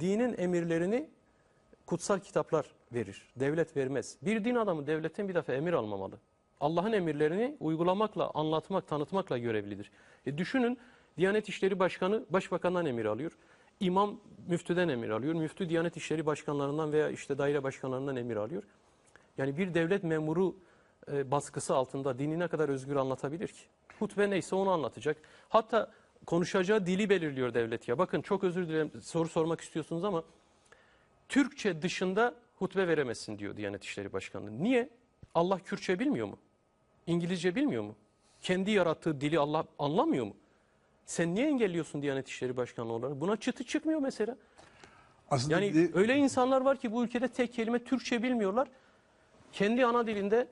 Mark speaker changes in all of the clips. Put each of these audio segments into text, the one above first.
Speaker 1: dinin emirlerini kutsal kitaplar verir. Devlet vermez. Bir din adamı devletten bir defa emir almamalı. Allah'ın emirlerini uygulamakla, anlatmak, tanıtmakla görevlidir. E düşünün Diyanet İşleri Başkanı başbakandan emir alıyor. İmam müftüden emir alıyor. Müftü Diyanet İşleri Başkanlarından veya işte daire başkanlarından emir alıyor. Yani bir devlet memuru e, baskısı altında dini ne kadar özgür anlatabilir ki? Hutbe neyse onu anlatacak. Hatta konuşacağı dili belirliyor devlet ya. Bakın çok özür dilerim soru sormak istiyorsunuz ama Türkçe dışında hutbe veremezsin diyor Diyanet İşleri Başkanlığı. Niye? Allah Kürtçe bilmiyor mu? İngilizce bilmiyor mu? Kendi yarattığı dili Allah anlamıyor mu? Sen niye engelliyorsun Diyanet İşleri Başkanlığı olarak? Buna çıtı çıkmıyor mesela.
Speaker 2: Aslında
Speaker 1: Yani
Speaker 2: bir-
Speaker 1: öyle insanlar var ki bu ülkede tek kelime Türkçe bilmiyorlar. Kendi ana dilinde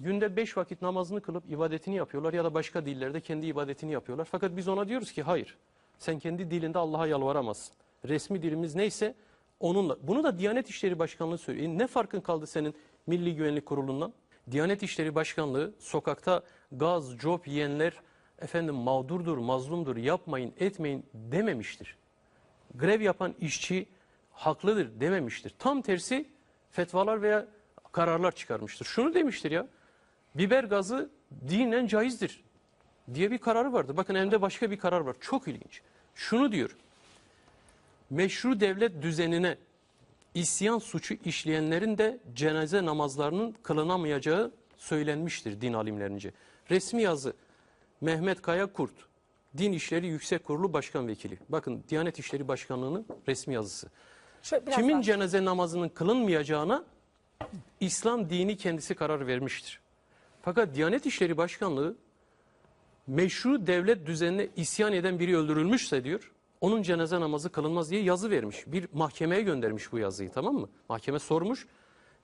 Speaker 1: günde beş vakit namazını kılıp ibadetini yapıyorlar ya da başka dillerde kendi ibadetini yapıyorlar. Fakat biz ona diyoruz ki hayır sen kendi dilinde Allah'a yalvaramazsın. Resmi dilimiz neyse onunla. Bunu da Diyanet İşleri Başkanlığı söylüyor. E ne farkın kaldı senin Milli Güvenlik Kurulu'ndan? Diyanet İşleri Başkanlığı sokakta gaz, cop yiyenler efendim mağdurdur, mazlumdur, yapmayın, etmeyin dememiştir grev yapan işçi haklıdır dememiştir. Tam tersi fetvalar veya kararlar çıkarmıştır. Şunu demiştir ya, biber gazı dinen caizdir diye bir kararı vardı. Bakın elimde başka bir karar var. Çok ilginç. Şunu diyor, meşru devlet düzenine isyan suçu işleyenlerin de cenaze namazlarının kılınamayacağı söylenmiştir din alimlerince. Resmi yazı Mehmet Kaya Kurt, Din İşleri Yüksek Kurulu Başkan Vekili. Bakın Diyanet İşleri Başkanlığı'nın resmi yazısı.
Speaker 3: Şöyle
Speaker 1: Kimin
Speaker 3: daha-
Speaker 1: cenaze namazının kılınmayacağına İslam dini kendisi karar vermiştir. Fakat Diyanet İşleri Başkanlığı meşru devlet düzenine isyan eden biri öldürülmüşse diyor, onun cenaze namazı kılınmaz diye yazı vermiş. Bir mahkemeye göndermiş bu yazıyı tamam mı? Mahkeme sormuş.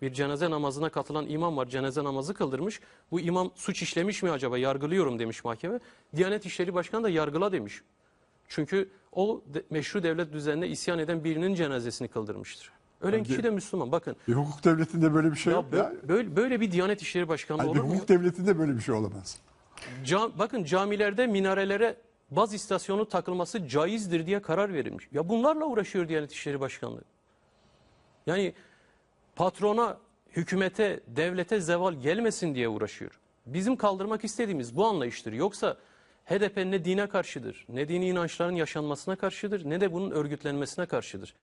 Speaker 1: Bir cenaze namazına katılan imam var. Cenaze namazı kıldırmış. Bu imam suç işlemiş mi acaba? Yargılıyorum demiş mahkeme. Diyanet İşleri Başkanı da yargıla demiş. Çünkü o de- meşru devlet düzenine isyan eden birinin cenazesini kıldırmıştır. Ölen kişi de Müslüman. Bakın
Speaker 2: bir hukuk devletinde böyle bir şey
Speaker 1: ya
Speaker 2: yok ya.
Speaker 1: bö- böyle, böyle bir Diyanet İşleri Başkanlığı
Speaker 2: Hani bir
Speaker 1: olur mu?
Speaker 2: hukuk devletinde böyle bir şey olamaz.
Speaker 1: Cam- bakın camilerde minarelere baz istasyonu takılması caizdir diye karar verilmiş. Ya bunlarla uğraşıyor Diyanet İşleri Başkanlığı. Yani patrona, hükümete, devlete zeval gelmesin diye uğraşıyor. Bizim kaldırmak istediğimiz bu anlayıştır. Yoksa HDP ne dine karşıdır, ne dini inançların yaşanmasına karşıdır, ne de bunun örgütlenmesine karşıdır.